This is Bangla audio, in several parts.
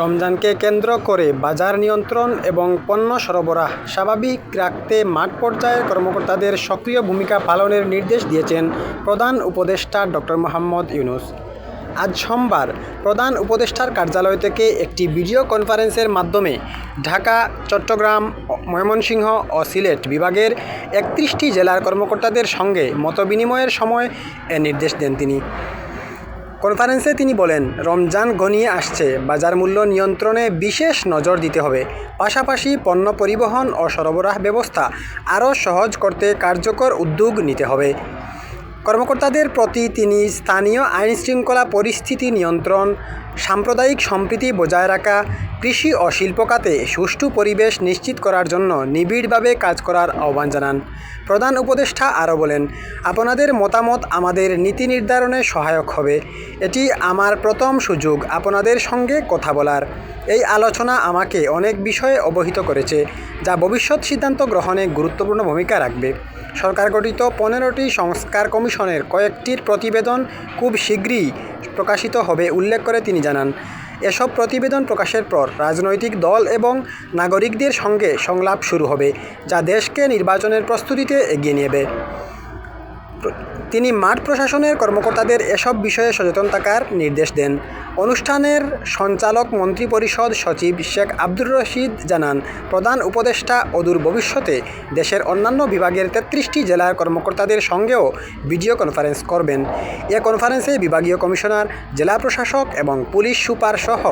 রমজানকে কেন্দ্র করে বাজার নিয়ন্ত্রণ এবং পণ্য সরবরাহ স্বাভাবিক রাখতে মাঠ পর্যায়ের কর্মকর্তাদের সক্রিয় ভূমিকা পালনের নির্দেশ দিয়েছেন প্রধান উপদেষ্টা ডক্টর মোহাম্মদ ইউনুস। আজ সোমবার প্রধান উপদেষ্টার কার্যালয় থেকে একটি ভিডিও কনফারেন্সের মাধ্যমে ঢাকা, চট্টগ্রাম, ময়মনসিংহ ও সিলেট বিভাগের একত্রিশটি জেলার কর্মকর্তাদের সঙ্গে মতবিনিময়ের সময় এ নির্দেশ দেন তিনি। কনফারেন্সে তিনি বলেন, রমজান ঘনিয়ে আসছে। বাজার মূল্য নিয়ন্ত্রণে বিশেষ নজর দিতে হবে। পাশাপাশি পণ্য পরিবহন ও সরবরাহ ব্যবস্থা আরও সহজ করতে কার্যকর উদ্যোগ নিতে হবে। কর্মকর্তাদের প্রতি তিনি স্থানীয় আইনশৃঙ্খলা পরিস্থিতি নিয়ন্ত্রণ সাম্প্রদায়িক সম্প্রীতি বজায় রাখা, কৃষি ও শিল্প খাতে সুষ্ঠু পরিবেশ নিশ্চিত করার জন্য নিবিড়ভাবে কাজ করার আহ্বান জানান। প্রধান উপদেষ্টা আরও বলেন, আপনাদের মতামত আমাদের নীতি নির্ধারণে সহায়ক হবে। এটি আমার প্রথম সুযোগ আপনাদের সঙ্গে কথা বলার। এই আলোচনা আমাকে অনেক বিষয়ে অবহিত করেছে, যা ভবিষ্যৎ সিদ্ধান্ত গ্রহণে গুরুত্বপূর্ণ ভূমিকা রাখবে। সরকার গঠিত পনেরোটি সংস্কার কমিশনের কয়েকটির প্রতিবেদন খুব শীঘ্রই প্রকাশিত হবে, উল্লেখ করে তিনি জানান। এসব প্রতিবেদন প্রকাশের পর রাজনৈতিক দল এবং নাগরিকদের সঙ্গে সংলাপ শুরু হবে, যা দেশকে নির্বাচনের প্রস্তুতিতে এগিয়ে নেবে তিনি মাঠ প্রশাসনের কর্মকর্তাদের এসব বিষয়ে সচেতন থাকার নির্দেশ দেন। অনুষ্ঠানের সঞ্চালক মন্ত্রিপরিষদ সচিব শেখ আব্দুর রশিদ জানান, প্রধান উপদেষ্টা অদূর ভবিষ্যতে দেশের অন্যান্য বিভাগের তেত্রিশটি জেলার কর্মকর্তাদের সঙ্গেও ভিডিও কনফারেন্স করবেন। এ কনফারেন্সে বিভাগীয় কমিশনার, জেলা প্রশাসক এবং পুলিশ সুপার সহ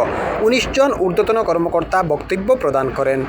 উনিশ জন ঊর্ধ্বতন কর্মকর্তা বক্তব্য প্রদান করেন।